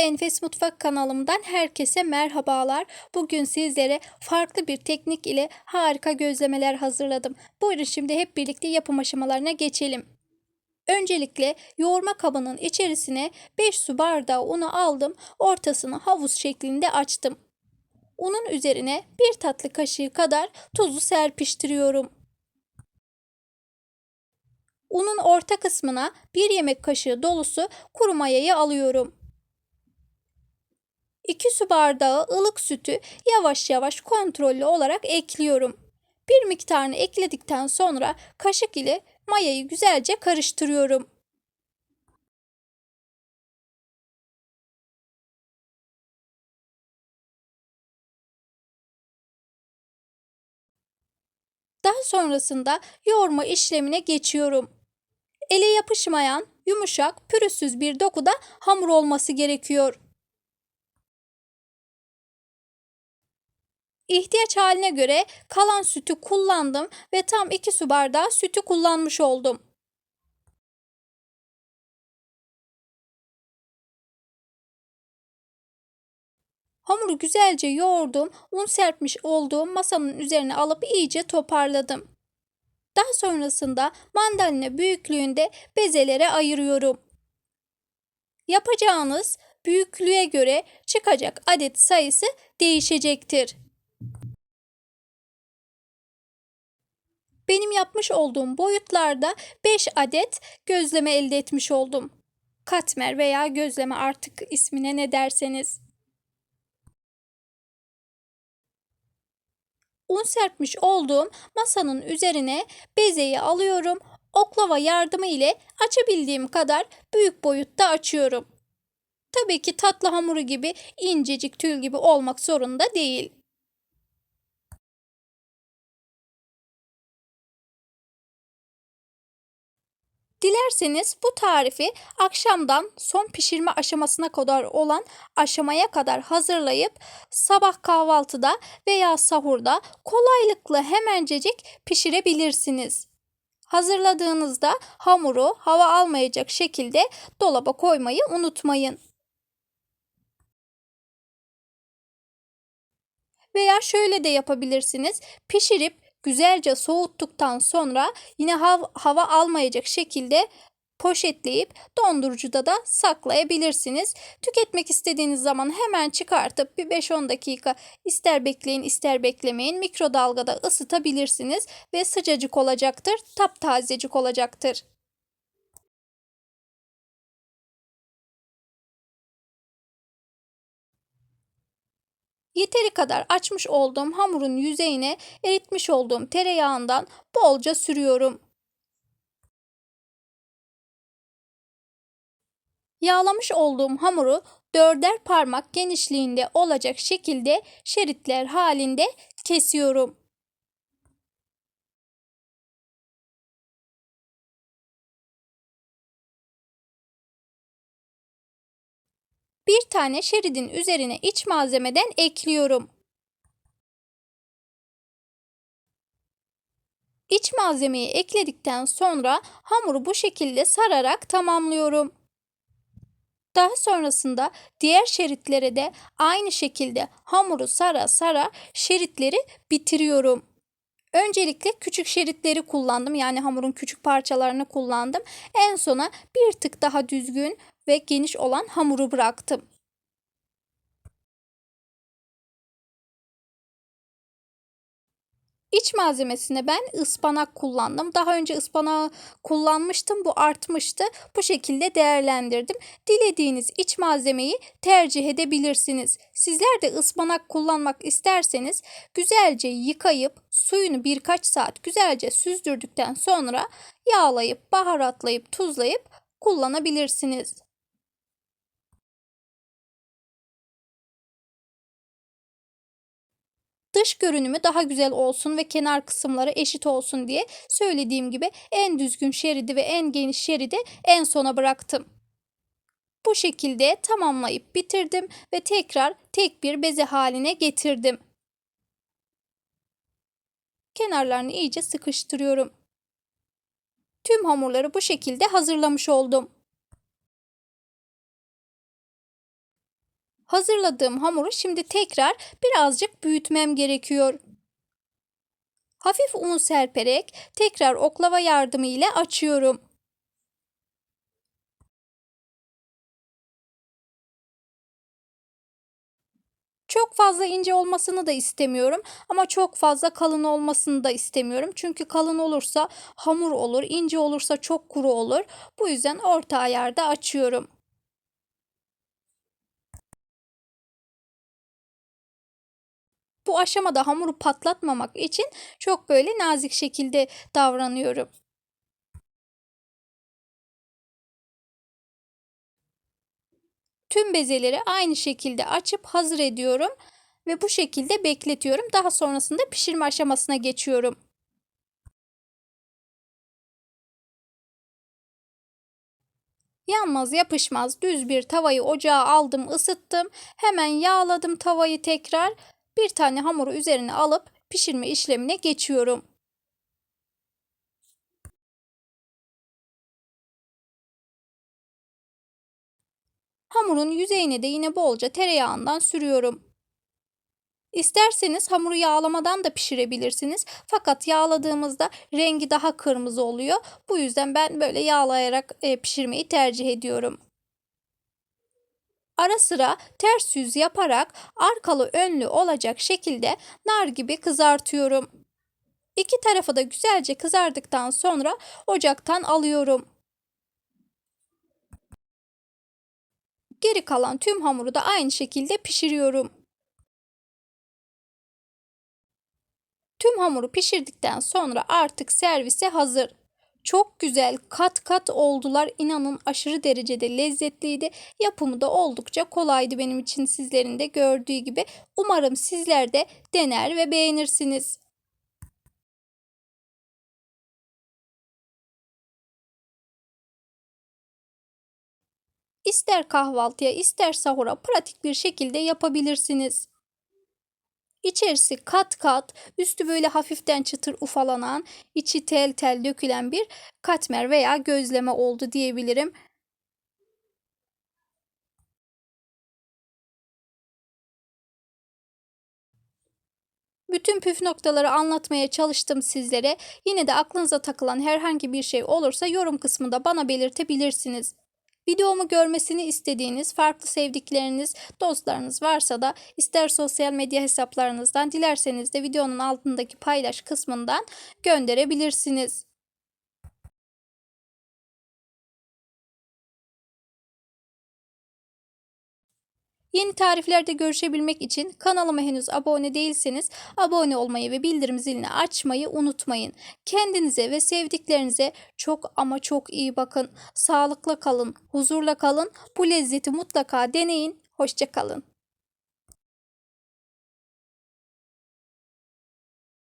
Enfes Mutfak kanalımdan herkese merhabalar. Bugün sizlere farklı bir teknik ile harika gözlemeler hazırladım. Buyurun şimdi hep birlikte yapım aşamalarına geçelim. Öncelikle yoğurma kabının içerisine 5 su bardağı unu aldım. Ortasını havuz şeklinde açtım. Unun üzerine bir tatlı kaşığı kadar tuzu serpiştiriyorum. Unun orta kısmına bir yemek kaşığı dolusu kuru mayayı alıyorum. 2 su bardağı ılık sütü yavaş yavaş kontrollü olarak ekliyorum. Bir miktarını ekledikten sonra kaşık ile mayayı güzelce karıştırıyorum. Daha sonrasında yoğurma işlemine geçiyorum. Ele yapışmayan, yumuşak, pürüzsüz bir dokuda hamur olması gerekiyor. İhtiyaç haline göre kalan sütü kullandım ve tam 2 su bardağı sütü kullanmış oldum. Hamuru güzelce yoğurdum. Un serpmiş olduğum masamın üzerine alıp iyice toparladım. Daha sonrasında mandalina büyüklüğünde bezelere ayırıyorum. Yapacağınız büyüklüğe göre çıkacak adet sayısı değişecektir. Benim yapmış olduğum boyutlarda 5 adet gözleme elde etmiş oldum. Katmer veya gözleme artık ismine ne derseniz. Un serpmiş olduğum masanın üzerine bezeyi alıyorum. Oklava yardımı ile açabildiğim kadar büyük boyutta açıyorum. Tabii ki tatlı hamuru gibi incecik tül gibi olmak zorunda değil. Dilerseniz bu tarifi akşamdan son pişirme aşamasına kadar olan aşamaya kadar hazırlayıp sabah kahvaltıda veya sahurda kolaylıkla hemencecik pişirebilirsiniz. Hazırladığınızda hamuru hava almayacak şekilde dolaba koymayı unutmayın. Veya şöyle de yapabilirsiniz. Pişirip güzelce soğuttuktan sonra yine hav hava almayacak şekilde poşetleyip dondurucuda da saklayabilirsiniz. Tüketmek istediğiniz zaman hemen çıkartıp bir 5-10 dakika ister bekleyin ister beklemeyin mikrodalgada ısıtabilirsiniz ve sıcacık olacaktır, taptazecik olacaktır. Yeteri kadar açmış olduğum hamurun yüzeyine eritmiş olduğum tereyağından bolca sürüyorum. Yağlamış olduğum hamuru dörder parmak genişliğinde olacak şekilde şeritler halinde kesiyorum. Bir tane şeridin üzerine iç malzemeden ekliyorum. İç malzemeyi ekledikten sonra hamuru bu şekilde sararak tamamlıyorum. Daha sonrasında diğer şeritlere de aynı şekilde hamuru sara sara şeritleri bitiriyorum. Öncelikle küçük şeritleri kullandım. Yani hamurun küçük parçalarını kullandım. En sona bir tık daha düzgün ve geniş olan hamuru bıraktım. İç malzemesine ben ıspanak kullandım. Daha önce ıspanağı kullanmıştım. Bu artmıştı. Bu şekilde değerlendirdim. Dilediğiniz iç malzemeyi tercih edebilirsiniz. Sizler de ıspanak kullanmak isterseniz güzelce yıkayıp suyunu birkaç saat güzelce süzdürdükten sonra yağlayıp baharatlayıp tuzlayıp kullanabilirsiniz. Dış görünümü daha güzel olsun ve kenar kısımları eşit olsun diye söylediğim gibi en düzgün şeridi ve en geniş şeridi en sona bıraktım. Bu şekilde tamamlayıp bitirdim ve tekrar tek bir beze haline getirdim. Kenarlarını iyice sıkıştırıyorum. Tüm hamurları bu şekilde hazırlamış oldum. Hazırladığım hamuru şimdi tekrar birazcık büyütmem gerekiyor. Hafif un serperek tekrar oklava yardımı ile açıyorum. Çok fazla ince olmasını da istemiyorum ama çok fazla kalın olmasını da istemiyorum. Çünkü kalın olursa hamur olur, ince olursa çok kuru olur. Bu yüzden orta ayarda açıyorum. Bu aşamada hamuru patlatmamak için çok böyle nazik şekilde davranıyorum. Tüm bezeleri aynı şekilde açıp hazır ediyorum ve bu şekilde bekletiyorum. Daha sonrasında pişirme aşamasına geçiyorum. Yanmaz yapışmaz düz bir tavayı ocağa aldım ısıttım. Hemen yağladım tavayı tekrar. Bir tane hamuru üzerine alıp pişirme işlemine geçiyorum. Hamurun yüzeyine de yine bolca tereyağından sürüyorum. İsterseniz hamuru yağlamadan da pişirebilirsiniz. Fakat yağladığımızda rengi daha kırmızı oluyor. Bu yüzden ben böyle yağlayarak e, pişirmeyi tercih ediyorum. Ara sıra ters yüz yaparak arkalı önlü olacak şekilde nar gibi kızartıyorum. İki tarafı da güzelce kızardıktan sonra ocaktan alıyorum. Geri kalan tüm hamuru da aynı şekilde pişiriyorum. Tüm hamuru pişirdikten sonra artık servise hazır. Çok güzel kat kat oldular. İnanın aşırı derecede lezzetliydi. Yapımı da oldukça kolaydı benim için sizlerin de gördüğü gibi. Umarım sizler de dener ve beğenirsiniz. İster kahvaltıya ister sahura pratik bir şekilde yapabilirsiniz. İçerisi kat kat, üstü böyle hafiften çıtır ufalanan, içi tel tel dökülen bir katmer veya gözleme oldu diyebilirim. Bütün püf noktaları anlatmaya çalıştım sizlere. Yine de aklınıza takılan herhangi bir şey olursa yorum kısmında bana belirtebilirsiniz. Videomu görmesini istediğiniz farklı sevdikleriniz, dostlarınız varsa da ister sosyal medya hesaplarınızdan dilerseniz de videonun altındaki paylaş kısmından gönderebilirsiniz. Yeni tariflerde görüşebilmek için kanalıma henüz abone değilseniz abone olmayı ve bildirim zilini açmayı unutmayın. Kendinize ve sevdiklerinize çok ama çok iyi bakın. Sağlıkla kalın, huzurla kalın. Bu lezzeti mutlaka deneyin. Hoşçakalın.